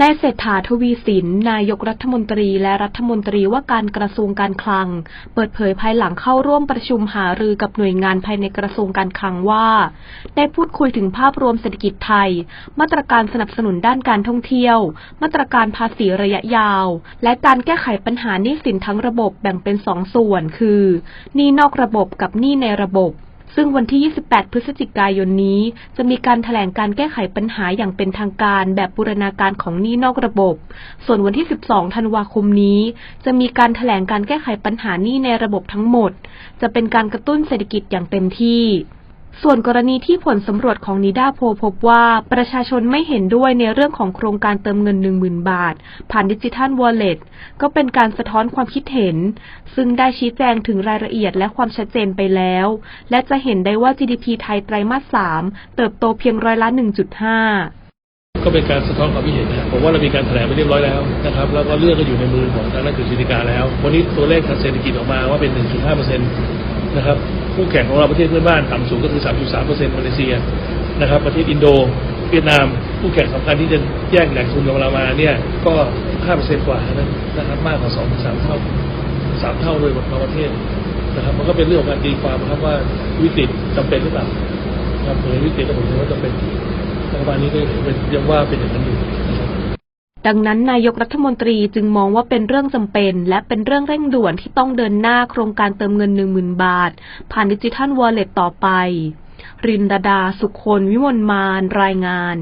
นายเศรษฐาทวีสิน นายกรัฐมนตรีและรัฐมนตรีว่าการกระทรวงการคลัง เปิดเผยภายหลังเข้าร่วมประชุมหารือกับหน่วยงานภายในกระทรวงการคลังว่า ได้พูดคุยถึงภาพรวมเศรษฐกิจไทย มาตรการสนับสนุนด้านการท่องเที่ยว มาตรการภาษีระยะยาว และการแก้ไขปัญหาหนี้สินทั้งระบบแบ่งเป็นสองส่วน คือหนี้นอกระบบกับหนี้ในระบบ ซึ่งวันที่ 28 พฤศจิกายนนี้ จะมีการแถลงการแก้ไขปัญหาอย่างเป็นทางการแบบบูรณาการของหนี้นอกระบบ ส่วนวันที่ 12 ธันวาคมนี้ จะมีการแถลงการแก้ไขปัญหาหนี้ในระบบทั้งหมด จะเป็นการกระตุ้นเศรษฐกิจอย่างเต็มที่ ส่วนกรณีที่ผลสำรวจของนิดาโพพบว่า ประชาชนไม่เห็นด้วยในเรื่องของโครงการเติมเงิน 10,000 บาท ผ่านดิจิทัลวอลเล็ตก็เป็นการสะท้อนความคิดเห็น ซึ่งได้ชี้แจงถึงรายละเอียดและความชัดเจนไปแล้ว และจะเห็นได้ว่า GDP ไทยไตรมาส 3 เติบโตเพียงร้อยละ 1.5ก็เป็นการสะท้อนความคิดเห็นนะผมว่าเรามีการแถลงไปเรียบร้อยแล้วนะครับแล้วก็เรื่องก็อยู่ในมือของทางด้านกฤษฎีกาแล้ว วันนี้ตัวเลขทางเศรษฐกิจออกมาว่าเป็น 1.5%นะครับ คู่แข่งของเราประเทศเพื่อนบ้านต่ำสุดก็คือ 3.3%มาเลเซียนะครับ ประเทศอินโดเวียดนามคู่แข่งสำคัญที่จะแย่งแหล่งทุนของเรามาเนี่ยก็5%กว่านั้นนะครับมากกว่า2-3เท่า3เท่าโดยบางประเทศนะครับมันก็เป็นเรื่องของการตีความนะครับว่าวิกฤตจำเป็นหรือเปล่านะครับเผยวิกฤตแล้วผมถือว่าจำเป็นรัฐบาลนี้ก็ยังว่าเป็นอย่างนั้นอยู่ ดังนั้นนายกรัฐมนตรีจึงมองว่าเป็นเรื่องจำเป็น และเป็นเรื่องเร่งด่วนที่ต้องเดินหน้าโครงการเติมเงิน 10,000 บาท ผ่านดิจิทัลวอลเล็ตต่อไป รินดาดา สุขคน วิมลมาน รายงาน